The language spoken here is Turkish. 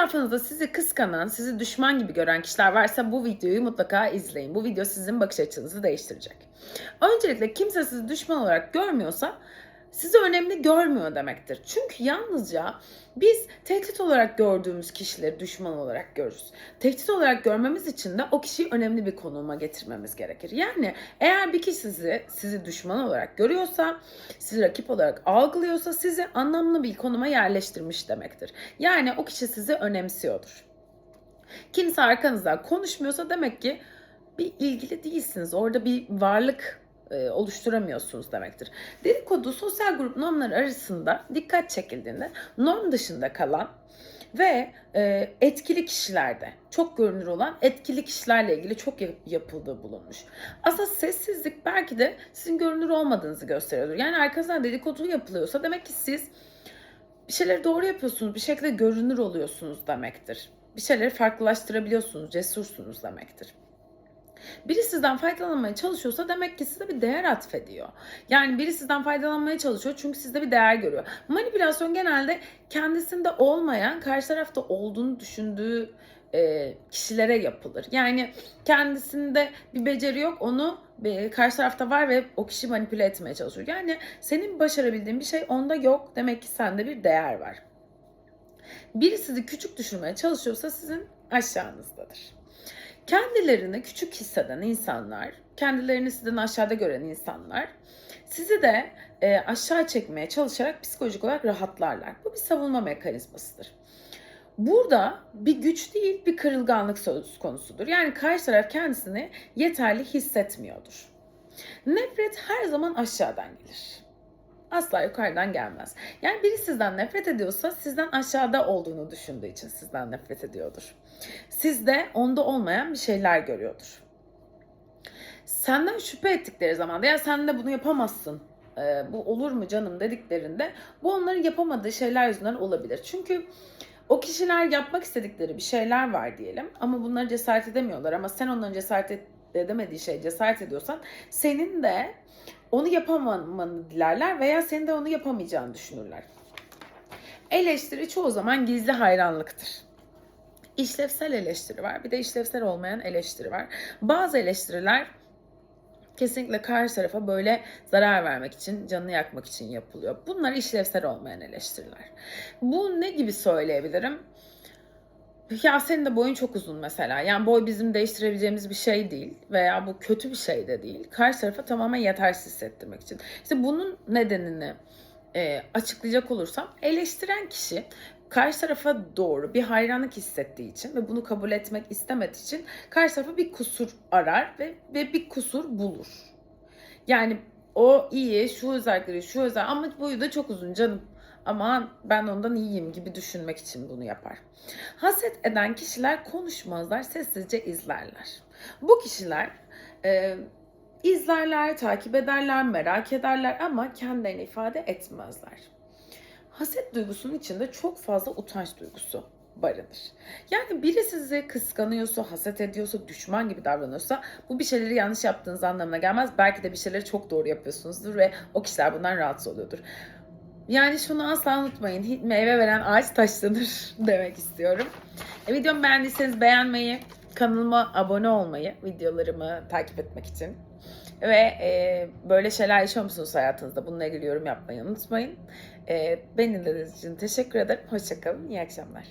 Etrafınızda sizi kıskanan, sizi düşman gibi gören kişiler varsa bu videoyu mutlaka izleyin. Bu video sizin bakış açınızı değiştirecek. Öncelikle kimse sizi düşman olarak görmüyorsa sizi önemli görmüyor demektir. Çünkü yalnızca biz tehdit olarak gördüğümüz kişileri düşman olarak görürüz. Tehdit olarak görmemiz için de o kişiyi önemli bir konuma getirmemiz gerekir. Yani eğer bir kişi sizi, sizi düşman olarak görüyorsa, sizi rakip olarak algılıyorsa sizi anlamlı bir konuma yerleştirmiş demektir. Yani o kişi sizi önemsiyordur. Kimse arkanızdan konuşmuyorsa demek ki bir ilgili değilsiniz. Orada bir varlık e, oluşturamıyorsunuz demektir. Dedikodu sosyal grup normları arasında dikkat çekildiğinde norm dışında kalan ve e, etkili kişilerde çok görünür olan etkili kişilerle ilgili çok yap- yapıldığı bulunmuş. Aslında sessizlik belki de sizin görünür olmadığınızı gösteriyordur. Yani arkanızdan dedikodu yapılıyorsa demek ki siz bir şeyleri doğru yapıyorsunuz, bir şekilde görünür oluyorsunuz demektir. Bir şeyleri farklılaştırabiliyorsunuz, cesursunuz demektir. Biri sizden faydalanmaya çalışıyorsa demek ki size bir değer atfediyor. Yani biri sizden faydalanmaya çalışıyor çünkü sizde bir değer görüyor. Manipülasyon genelde kendisinde olmayan, karşı tarafta olduğunu düşündüğü e, kişilere yapılır. Yani kendisinde bir beceri yok, onu e, karşı tarafta var ve o kişi manipüle etmeye çalışıyor. Yani senin başarabildiğin bir şey onda yok. Demek ki sende bir değer var. Biri sizi küçük düşürmeye çalışıyorsa sizin aşağınızdadır. Kendilerini küçük hisseden insanlar, kendilerini sizden aşağıda gören insanlar sizi de e, aşağı çekmeye çalışarak psikolojik olarak rahatlarlar. Bu bir savunma mekanizmasıdır. Burada bir güç değil bir kırılganlık söz konusudur. Yani karşı taraf kendisini yeterli hissetmiyordur. Nefret her zaman aşağıdan gelir. Asla yukarıdan gelmez. Yani biri sizden nefret ediyorsa sizden aşağıda olduğunu düşündüğü için sizden nefret ediyordur. Sizde onda olmayan bir şeyler görüyordur. Senden şüphe ettikleri zaman da ya sen de bunu yapamazsın. e, bu olur mu canım dediklerinde bu onların yapamadığı şeyler yüzünden olabilir. Çünkü o kişiler yapmak istedikleri bir şeyler var diyelim ama bunları cesaret edemiyorlar ama sen onların cesaret et- edemediği şeye cesaret ediyorsan senin de onu yapamamanı dilerler veya senin de onu yapamayacağını düşünürler. Eleştiri çoğu zaman gizli hayranlıktır. İşlevsel eleştiri var. Bir de işlevsel olmayan eleştiri var. Bazı eleştiriler kesinlikle karşı tarafa böyle zarar vermek için, canını yakmak için yapılıyor. Bunlar işlevsel olmayan eleştiriler. Bu ne gibi söyleyebilirim? Ya senin de boyun çok uzun mesela. Yani boy bizim değiştirebileceğimiz bir şey değil veya bu kötü bir şey de değil. Karşı tarafa tamamen yetersiz hissettirmek için. İşte bunun nedenini e, açıklayacak olursam eleştiren kişi karşı tarafa doğru bir hayranlık hissettiği için ve bunu kabul etmek istemediği için karşı tarafa bir kusur arar ve, ve bir kusur bulur. Yani o iyi, şu özellikleri, şu özel ama boyu da çok uzun canım. Ama ben ondan iyiyim gibi düşünmek için bunu yapar. Haset eden kişiler konuşmazlar, sessizce izlerler. Bu kişiler e, izlerler, takip ederler, merak ederler ama kendilerini ifade etmezler. Haset duygusunun içinde çok fazla utanç duygusu barınır. Yani biri sizi kıskanıyorsa, haset ediyorsa, düşman gibi davranıyorsa bu bir şeyleri yanlış yaptığınız anlamına gelmez. Belki de bir şeyleri çok doğru yapıyorsunuzdur ve o kişiler bundan rahatsız oluyordur. Yani şunu asla unutmayın. Meyve veren ağaç taşlanır demek istiyorum. E, videomu beğendiyseniz beğenmeyi, kanalıma abone olmayı, videolarımı takip etmek için. Ve e, böyle şeyler yaşıyor musunuz hayatınızda? Bununla ilgili yorum yapmayı unutmayın. E, beni dinlediğiniz için teşekkür ederim. Hoşçakalın. İyi akşamlar.